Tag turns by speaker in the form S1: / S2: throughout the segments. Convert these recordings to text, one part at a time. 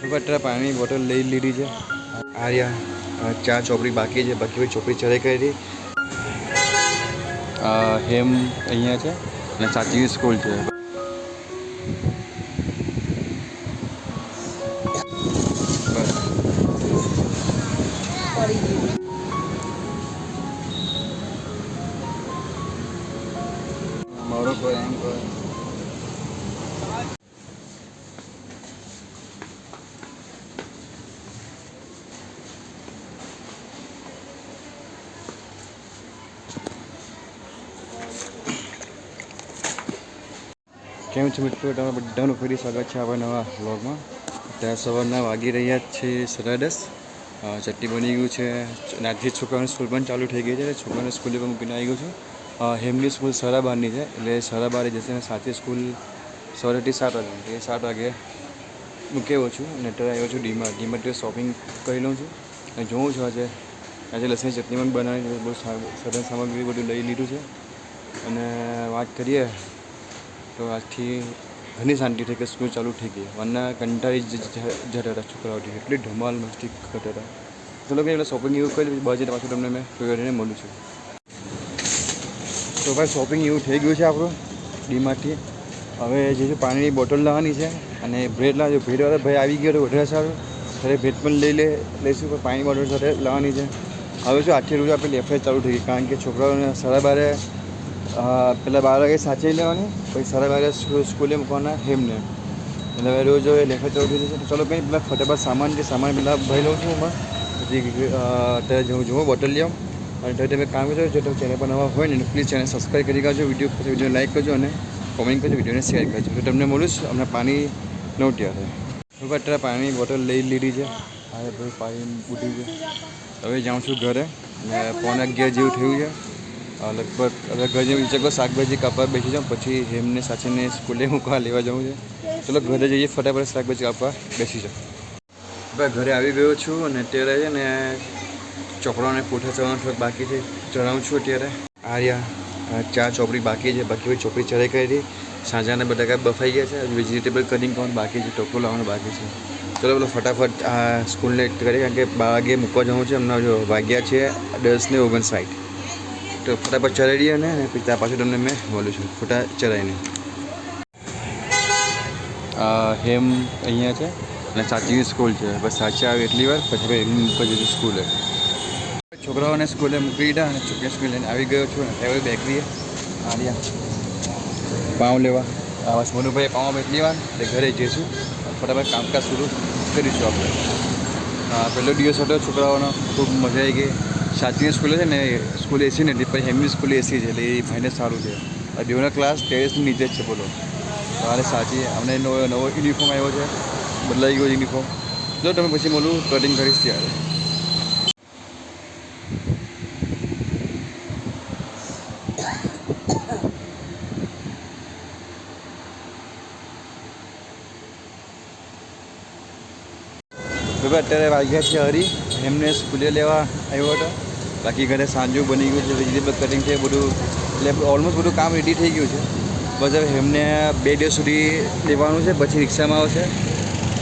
S1: અત્યારે પાણીની બોટલ લઈ લીધી છે. આર્યા ચા ચોપડી બાકી છે. બાકી ભાઈ ચોપડી ચડે કરી હેમ અહીંયા છે અને સાચી સ્કૂલ છે. મારો કોઈ એમ કોઈ કેમ છો મિત્રો? તમે બધાનું ફરી સ્વાગત છે આપણા નવા વ્લોગમાં. ત્યાં સવારના વાગી રહ્યા છે સાડા અ, બની ગયું છે. નાથી છોકરાઓની સ્કૂલ પણ ચાલુ થઈ ગઈ છે. છોકરાઓને સ્કૂલે પણ મૂકીને આવી ગયું છું. હેમની સ્કૂલ સાડા બારની છે. એટલે સાડા બારે જશે અને સાચી સ્કૂલ સવારેથી સાત વાગે. એટલે સાત વાગે મૂકેવો છું. અને અત્યારે આવ્યો છું ડીમાર્ટ ડીમાર્ટ શોપિંગ કરી લઉં છું. અને જોઉં છું આજે. આજે લસણની ચટણી પણ બનાવી બહુ સાધન સામગ્રી બધું લઈ લીધું છે. અને વાત કરીએ તો આજથી ઘણી શાંતિ થઈ કે સ્કૂલ ચાલુ થઈ ગઈ. વરના કંટાળી જતા હતા છોકરાઓથી એટલી ધમાલ મસ્તી કરતા હતા. તો લોકો એટલે શોપિંગ એવું કરી બજેટ પાછું તમને મેં કરીને મળું છું. તો ભાઈ શોપિંગ એવું થઈ ગયું છે આપણું, ડીમાર્ટથી. હવે જે છે પાણીની બોટલ લાવવાની છે અને બ્રેડ લાવજો બ્રેડવાળા ભાઈ આવી ગયો તો વધારે સારું. ત્યારે ભેટ પણ લઈ લે લઈશું, પણ પાણી બોટલ સાથે લાવવાની છે. હવે શું આઠથી રોજ આપણે લેફ્ટ ચાલુ થઈ ગઈ, કારણ કે છોકરાઓને સાડા બારે પેલા બાર વાગે સાચી લેવાની, પછી સાડા બાર સ્કૂલે મૂકવાના હેમને. એટલે હવે રોજ હવે લેખા થઈ જશે ચલો કંઈ પેલા ફટાફટ સામાન જે સામાન પેલા ભરી લઉં છું હમણાં પછી અત્યારે જવું જુઓ બોટલ લઈ આવું અને તમે કામ કરજો જો તમે ચેનલ પર નવા હોય ને પ્લીઝ ચેનલ સબસ્ક્રાઈબ કરી કાઢજો, વીડિયો પછી વીડિયો લાઈક કરજો અને કોમેન્ટ કરજો, વિડીયોને શેર કરજો. તો તમને મળું છું, અમને પાણી નો ત્યારે હું અત્યારે પાણીની બોટલ લઈ લીધી છે. હવે ભાઈ પાણી ઉઠી છે. હવે જાઉં છું ઘરે. અને પોણા અગિયાર જેવું થયું છે. લગભગ હવે ઘરે વિચાર શાકભાજી કાપવા બેસી જાઉં પછી એમને સાચીને સ્કૂલે મૂકવા લેવા જવું છે. ચલો ઘરે જઈએ ફટાફટ શાકભાજી કાપવા બેસી જાઉં. ભાઈ ઘરે આવી ગયો છું અને અત્યારે છે ને ચોપડાને પૂઠા ચડવાનું થોડુંક બાકી છે. ચડાવું છું અત્યારે. આર્યા અ, ચા ચોપડી બાકી છે. બાકી ભાઈ ચોપડી ચડાઈ કરી સાંજાના બટાકા બફાઈ ગયા છે. વેજીટેબલ કટિંગ કરવાનું બાકી છે. ટોપલું લાવવાનું બાકી છે. ચલો પેલો ફટાફટ આ સ્કૂલને કરીએ કારણ કે વાગે મૂકવા જવું છે. જો વાગ્યા છે દસ ને ઓગણસાઠ. તો ફટાફટ ચડાવી દઈએ અને પછી ત્યાં પાછું તમને મેં બોલું છું, ફોટા ચડાવીને હેમ અહીંયા છે અને સાચી સ્કૂલ છે. બસ સાચી આવે એટલી વાર, પછી ભાઈ જઈશું સ્કૂલે છોકરાઓને સ્કૂલે મૂકી દીધા અને છોકરી સ્કૂલ લઈને આવી ગયો છું અને એવી બેકરીએ આવ્યા પાઉં લેવા. આ બસ મનુભાઈ પાઉં એટલી વાર, એટલે ઘરે જઈશું. ફટાફટ કામકાજ શરૂ કરીશું આપણે. પહેલો દિવસ હતો, છોકરાઓનો ખૂબ મજા આવી ગઈ. સાચીની સ્કૂલે છે ને સ્કૂલ એસી નથી પછી હેમની સ્કૂલ એસી છે, એટલે એ ભાઈને સારું છે. આ બેવનો ક્લાસ ટેરેસની નીચે જ છે બોલો. તારે સાચી અમને નવો નવો યુનિફોર્મ આવ્યો છે, બદલાઈ ગયો યુનિફોર્મ જો તમે પછી બોલું કટિંગ કરીશ ત્યારે. અત્યારે વાગ્યા છે હરી, એમને સ્કૂલે લેવા આવ્યો હતો. બાકી ઘરે સાંજું બની ગયું છે વેજીટેબલ કટિંગ છે બધું એટલે ઓલમોસ્ટ બધું કામ રેડી થઈ ગયું છે. બસ હવે એમને બે દિવસ સુધી લેવાનું છે, પછી રિક્ષામાં આવશે.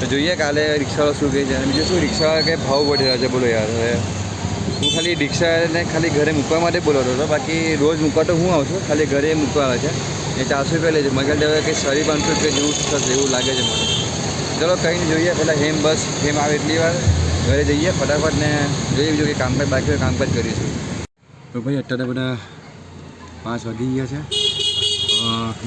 S1: તો જોઈએ કાલે રિક્ષાવાળો શું કહે છે. અને બીજું શું, રિક્ષાવાળા કંઈ ભાવ વધી રહ્યા છે. બોલો યાર, હવે હું ખાલી રિક્ષાને ખાલી ઘરે મૂકવા માટે બોલાવતો હતો. બાકી રોજ મૂકવા તો હું આવું છું, ખાલી ઘરે મૂકવા આવે છે. એ ચારસો રૂપિયા લે છે. મગર હવે કંઈ સાડી પાંચસો રૂપિયા જેવું થશે એવું લાગે છે મને. ચલો કંઈ જોઈએ, પહેલાં હેમ બસ, હેમ આવે એટલી વાર. ઘરે જઈએ ફટાફટ ને જોઈએ બીજું કે કામકાજ બાકી હોય કામકાજ કરીશું. તો ભાઈ અત્યારે બધા પાંચ વાગી ગયા છે.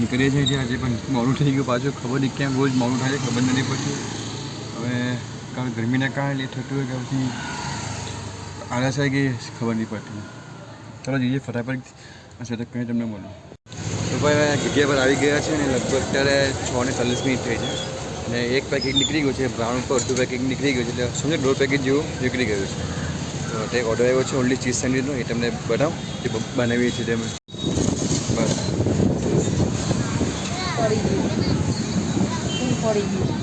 S1: નીકળીએ છીએ ત્યાં આજે પણ મોડું થઈ ગયું પાછું. ખબર નહીં કેમ રોજ મોડું થાય છે ખબર નથી પડતી. હવે કારણ ગરમીના કારણે લેટ થતું હોય કે પછી આળસ આવી ગઈ ખબર નહીં પડતી. ચલો જઈએ ફટાફટ. સતત કંઈ તમને મળું તો ભાઈ જગ્યા પર આવી ગયા છે ને લગભગ અત્યારે છ ને ચાલીસ મિનિટ થઈ છે. અને એક પેકેટ નીકળી ગયું છે, બ્રાઉન પર અડધું પેકેજ નીકળી ગયું છે, એટલે સમજો દોઢ પેકેજ જેવું નીકળી ગયું છે. તો તે ઓર્ડર આવ્યો છે ઓનલી ચીઝ સેન્ડવીચનો એ તમને બતાવું જે બનાવીએ છીએ તમે. બસ.
S2: પડી ગયું. પડી ગયું.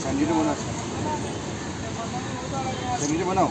S1: સેન્ડવીચ બનાવ સેન્ડવીચ બનાવ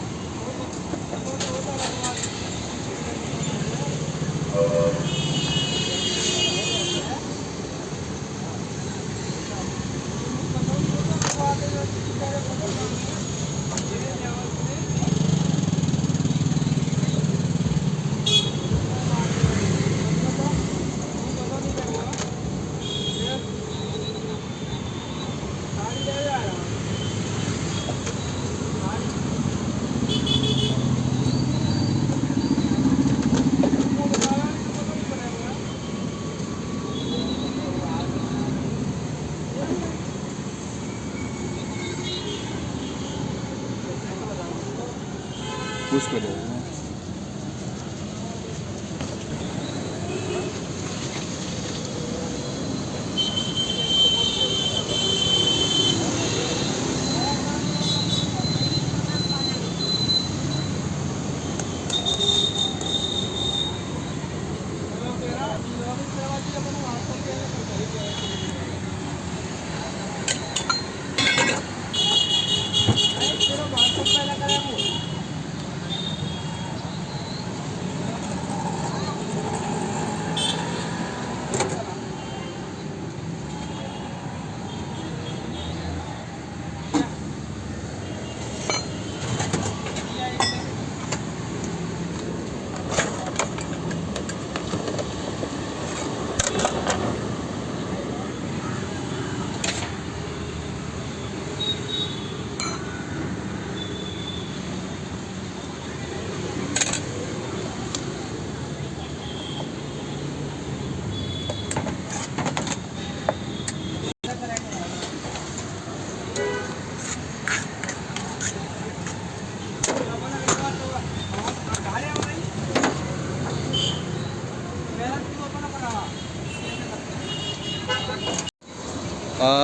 S1: પુશ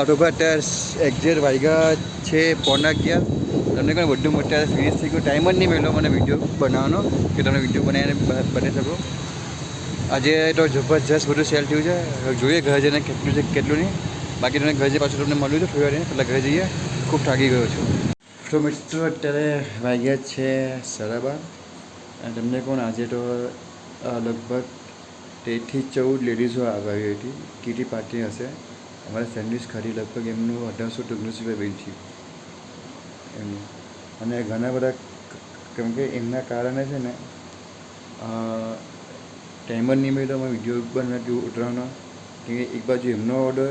S1: તો ભાઈ અત્યારે એક્ઝેટ વાગ્યા છે, પોણા અગિયાર. તમને કોઈ બધું અત્યારે ફિનિશ થઈ ગયું. ટાઈમ જ નહીં મળ્યો મને વીડિયો બનાવવાનો, કે તમે વીડિયો બનાવીને બની શકો. આજે તો જબરજસ્ત બધું સેલ થયું છે. જોઈએ ઘરે જઈને કેટલું છે, કેટલું નહીં. બાકી તમને ઘરે પાછું તમને મળ્યું છે થોડી વાર પહેલાં ઘરે જઈએ. ખૂબ થાકી ગયો છું. તો મિત્રો, અત્યારે વાગ્યા છે સાડા બાર અને તમને કોણ આજે તો લગભગ તેરથી ચૌદ લેડીઝો આવી હતી. કીટી પાર્ટી હશે. અમારે સેન્ડવિચ ખાધી, લગભગ એમનું અઢારસો ઓગણીસો રૂપિયા બિલ થયું. એમનું અને ઘણા બધા કેમ કે એમના કારણે છે ને ટાઈમ જ નહીં મળ્યો અમે વીડિયો બનાવ્યો ઉતરવાનો કેમ કે એક બાજુ એમનો ઓર્ડર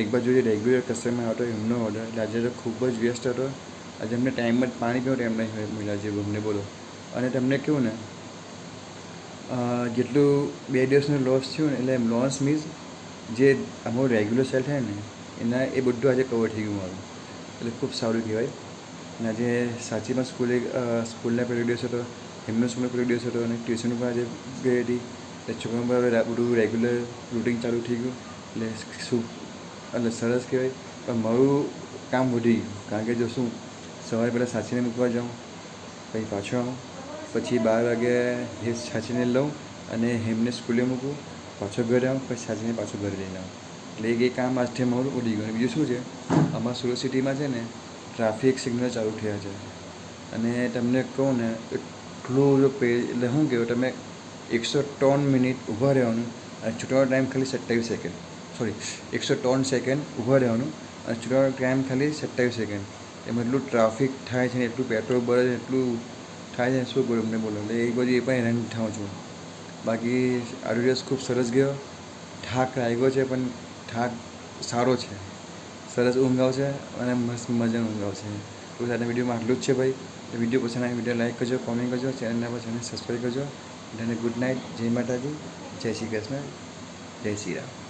S1: એક બાજુ જે રેગ્યુલર કસ્ટમર હતો એમનો ઓર્ડર એટલે આજે તો ખૂબ જ વ્યસ્ત હતો. આજે અમને ટાઈમ જ પાણી પીવો એમને મળ્યા છે, અમને બોલો. અને તમને કહ્યું ને જેટલું બે દિવસનું લોસ થયું ને, એટલે એમ લોન્સ મીન્સ જે અમારું રેગ્યુલર સેલ થાય ને, એના એ બધું આજે કવર થઈ ગયું મારું. એટલે ખૂબ સારું કહેવાય. અને આજે સાચીમાં સ્કૂલે સ્કૂલના પહેલો દિવસ હતો, એમનો સ્કૂલનો પહેલો દિવસ હતો, અને ટ્યુશન પણ આજે ગઈ હતી. એટલે છોકરાઓ પર બધું રેગ્યુલર રૂટિન ચાલુ થઈ ગયું. એટલે શું, એટલે સરસ કહેવાય. પણ મારું કામ વધી ગયું. કારણ કે જો શું સવારે પહેલાં સાચીને મૂકવા જાઉં, પછી પાછો આવું. પછી બાર વાગે એ સાચીને લઉં અને એમને સ્કૂલે મૂકું, પાછો ઘરે આવું, પછી સાચીને પાછું ઘરે લઈને આવું. એટલે એ કંઈ કામ આજથી મારું ઉડી ગયું. બીજું શું છે? અમારા સુરત સિટીમાં છે ને, ટ્રાફિક સિગ્નલ ચાલુ થયા છે. અને તમને કહું ને, એટલું જો પે, એટલે શું કહેવું તમે એકસો ત્રણ મિનિટ ઊભા રહેવાનું અને છૂટવાનો ટાઈમ ખાલી સત્તાવીસ સેકન્ડ સોરી એકસો ત્રણ સેકન્ડ ઊભા રહેવાનું અને છૂટવાનો ટાઈમ ખાલી સત્તાવીસ સેકન્ડ એમાં એટલું ટ્રાફિક થાય છે ને, એટલું પેટ્રોલ બળે છે એટલું થાય છે ને, શું કરું એમને બોલો એટલે એ બધું એ પણ હેરાન થાઉં છું. બાકી દિવસ ખૂબ સરસ ગયો. થાક લાગ્યો છે, પણ થાક સારો છે. સરસ ઊંઘ આવશે અને મસ્ત મજાનું ઊંઘ આવશે. તો સાથે વિડીયોમાં આટલું જ છે ભાઈ. વીડિયો પસંદ આવે વીડિયો લાઈક કરજો કોમેન્ટ કરજો ચેનલના પર ચેનલ સબસ્ક્રાઈબ કરજો. અને ગુડ નાઇટ, જય માતાજી, જય શ્રી કૃષ્ણ, જય શ્રી રામ.